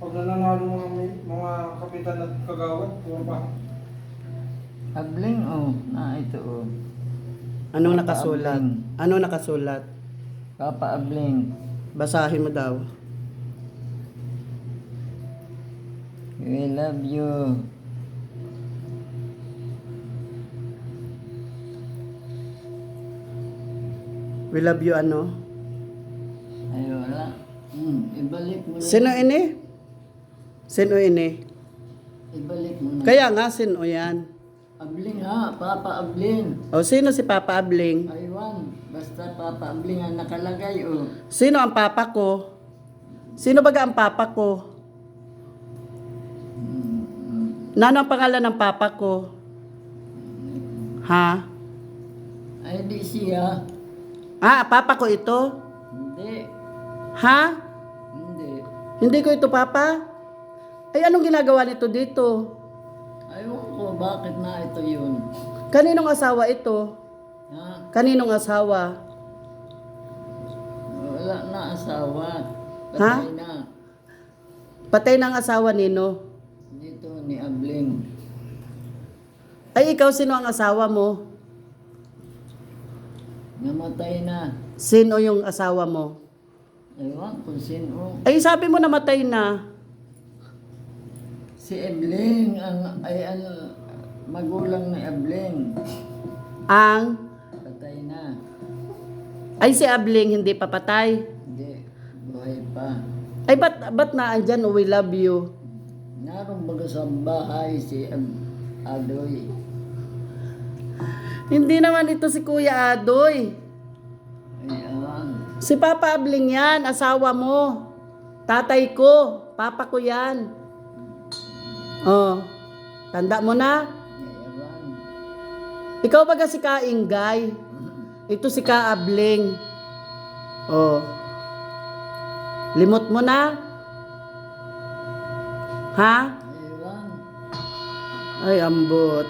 Pag nananalo mga, mga kapitan at kagawad, puro pa. Abling, oh. Na ito, oh. Anong nakasulat? Abling. Anong nakasulat? Papa Abling. Basahin mo daw. We love you. We love you ano? Ay, wala. Hmm, ibalik mo. Sino ini? Sino ini? Ibalik mo na. Kaya nga, sino yan? Abling ha, Papa Abling. O, sino si Papa Abling? Aywan, basta Papa Abling ang nakalagay, oh. Sino ang papa ko? Sino baga ang papa ko? Nano ang pangalan ng papa ko? Ha? Ay, di siya. Ah, papa ko ito? Hindi. Ha? Hindi. Hindi ko ito papa? Ay, anong ginagawa nito dito? Aywan ko, bakit na ito yun? Kaninong asawa ito? Ha? Kaninong asawa? Wala na asawa. Ha? Patay na. Patay ng asawa nino. Dito ni Abling. Ay, ikaw sino ang asawa mo? Namatay na. Sino yung asawa mo? Aywan kung sino. Ay, sabi mo namatay na. Si Abling, ang, ay ang magulang ni Abling. Ang, Patay na. ay si Abling hindi papatay. Hindi. Buhay pa. Ay, ba't, ba't na andyan, oh, we love you? Naroon baga sa bahay si Ab- Adoy. Hindi naman ito si Kuya Adoy. Ayan. Si Papa Abling yan, asawa mo. Tatay ko, papa ko yan. Oh, tanda mo na? Ikaw baga si Kaingay. Ito si Kaabling. Oh. Limot mo na? Ha? Ay, ambot.